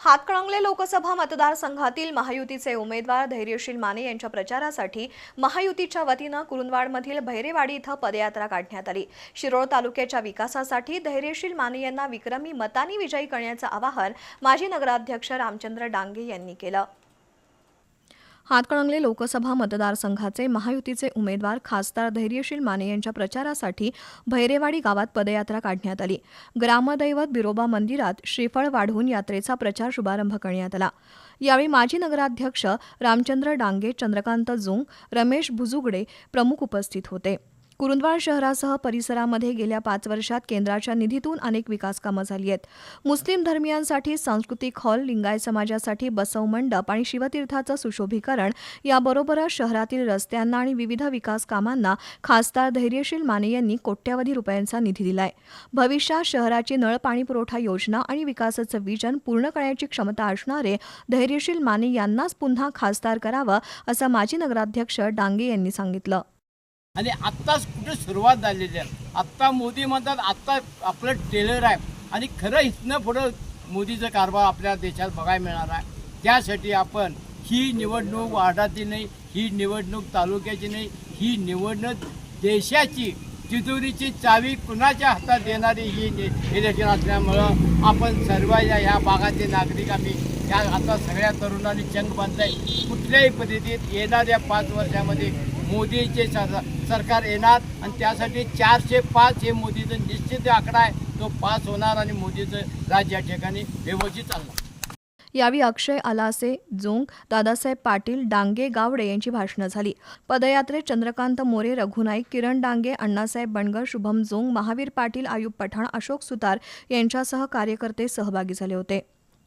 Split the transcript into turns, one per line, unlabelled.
हातकणंगले लोकसभा मतदारसंघातील महायुतीचे उमेदवार धैर्यशील माने यांच्या प्रचारासाठी महायुतीच्या वतीनं कुरुंदवाडमधील भैरेवाडी इथं पदयात्रा काढण्यात आली. शिरोळ तालुक्याच्या विकासासाठी धैर्यशील माने यांना विक्रमी मतांनी विजयी करण्याचं आवाहन माजी नगराध्यक्ष रामचंद्र डांगे यांनी केलं. हातकणंगले लोकसभा मतदारसंघाचे महायुतीचे उमेदवार खासदार धैर्यशील माने यांच्या प्रचारासाठी भैरेवाडी गावात पदयात्रा काढण्यात आली. ग्रामदैवत बिरोबा मंदिरात श्रीफळ वाढवून यात्रेचा प्रचार शुभारंभ करण्यात आला. यावेळी माजी नगराध्यक्ष रामचंद्र डांगे चंद्रकांत जोंग रमेश भुजुगडे प्रमुख उपस्थित होते. कुरुंदवाड शहरासह परिसरामध्ये गेल्या पाच वर्षात केंद्राच्या निधीतून अनेक विकास कामं झाली आहेत. मुस्लिम धर्मियांसाठी सांस्कृतिक हॉल लिंगायत समाजासाठी बसव मंडप आणि शिवतीर्थाचं सुशोभीकरण याबरोबरच शहरातील रस्त्यांना आणि विविध विकास कामांना खासदार धैर्यशील माने यांनी कोट्यवधी रुपयांचा निधी दिलाय. भविष्यात शहराची नळ पाणी पुरवठा योजना आणि विकासाचं विजन पूर्ण करण्याची क्षमता असणारे धैर्यशील माने यांनाच पुन्हा खासदार करावं असं माजी नगराध्यक्ष डांगे यांनी सांगितलं.
आणि आत्ताच कुठे सुरुवात झालेली आहे. आत्ता मोदी म्हणतात आत्ता आपलं टेलर आहे. आणि खरं इथनं पुढं मोदीचं कारभार आपल्या देशात बघायला मिळणार आहे. त्यासाठी आपण ही निवडणूक वार्डाची नाही ही निवडणूक तालुक्याची नाही ही निवडणूक देशाची तिजोरीची चावी कुणाच्या हातात देणारी ही इलेक्शन असल्यामुळं आपण सर्व या ह्या भागाचे नागरिक आम्ही या आता सगळ्या तरुणांनी चंग बांधलाय कुठल्याही पद्धतीत येणाऱ्या पाच वर्षामध्ये मोदीचे सर- सरकार येणार आणि त्यासाठी चारशे पाच हे मोदीचं निश्चित आकडा आहे तो पास होणार आणि मोदीचं राज्य या ठिकाणी व्यवस्थित चालणार.
यावेळी अक्षय आलासे जोंग दादासाहेब पाटील डांगे गावडे यांची भाषणं झाली. पदयात्रेत चंद्रकांत मोरे रघुनाईक किरण डांगे अण्णासाहेब बनगर शुभम जोंग महावीर पाटील आयुब पठाण अशोक सुतार यांच्यासह कार्यकर्ते सहभागी झाले होते.